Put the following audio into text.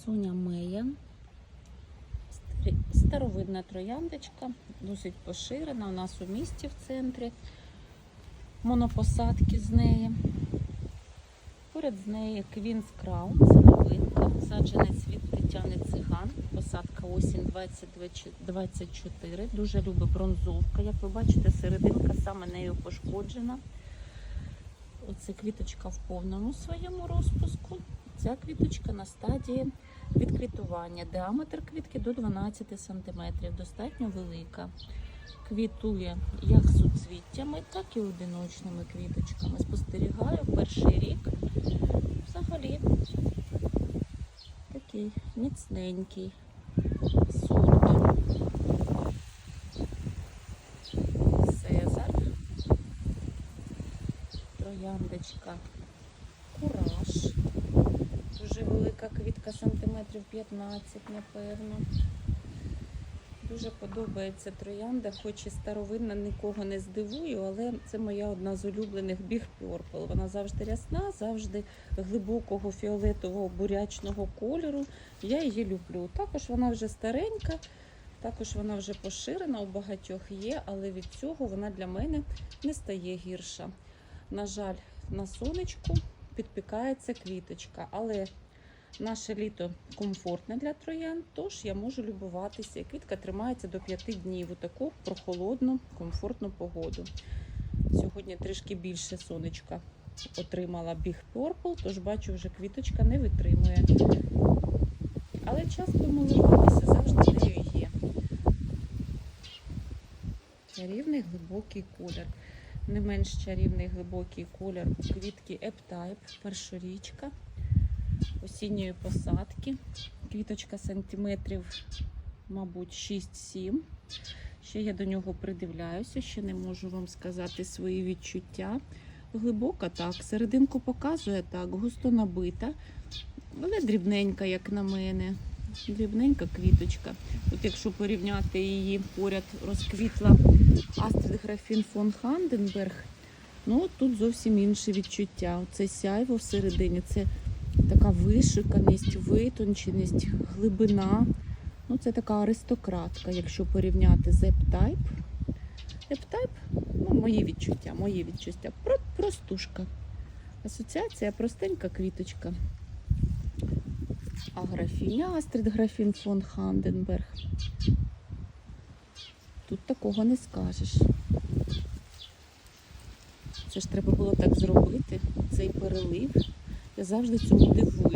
Красуня Мея. Старовидна трояндочка, досить поширена. У нас у місті в центрі. Монопосадки з неї. Поряд з нею Квінс Краун, це новинка. Саджанець Тетяни Циган. Посадка осінь 2024. Дуже любить бронзовка. Як ви бачите, серединка саме нею пошкоджена. Оце квіточка в повному своєму розпуску. Ця квіточка на стадії відквітування. Діаметр квітки до 12 см, достатньо велика. Квітує як суцвіттями, так і одиночними квіточками. Спостерігаю перший рік. Взагалі такий міцненький сорт. Цезар. Трояндочка. Кураж. Дуже велика квітка, сантиметрів 15, напевно. Дуже подобається троянда, хоч і старовинна, нікого не здивую, але це моя одна з улюблених Big Purple. Вона завжди рясна, завжди глибокого фіолетового бурячного кольору. Я її люблю. Також вона вже старенька, також вона вже поширена, у багатьох є, але від цього вона для мене не стає гірша. На жаль, на сонечку підпікається квіточка, але наше літо комфортне для троян, тож я можу любуватися. Квітка тримається до 5 днів у таку прохолодну, комфортну погоду. Сьогодні трішки більше сонечка отримала Big Purple, тож бачу, вже квіточка не витримує. Але час помилуватися завжди нею є. Чарівний глибокий колір. Не менш чарівний глибокий колір квітки Еп-Type, першорічка осінньої посадки. Квіточка сантиметрів, мабуть, 6-7. Ще я до нього придивляюся, ще не можу вам сказати свої відчуття. Глибока так, серединку показує так, густо набита, але дрібненька, як на мене. Дрібненька квіточка. От якщо порівняти її, поряд розквітла Астрид Графін фон Ханденберг. Ну, тут зовсім інше відчуття. Це сяйво всередині, це така вишиканість, витонченість, глибина. Ну, це така аристократка, якщо порівняти з Еп-Type. Еп-Type, ну, мої відчуття, мої відчуття. Про, простушка. Асоціація простенька квіточка. А графіня Астрид Графін фон Ханденберг. Тут такого не скажеш. Це ж треба було так зробити, цей перелив. Я завжди цьому дивуюсь.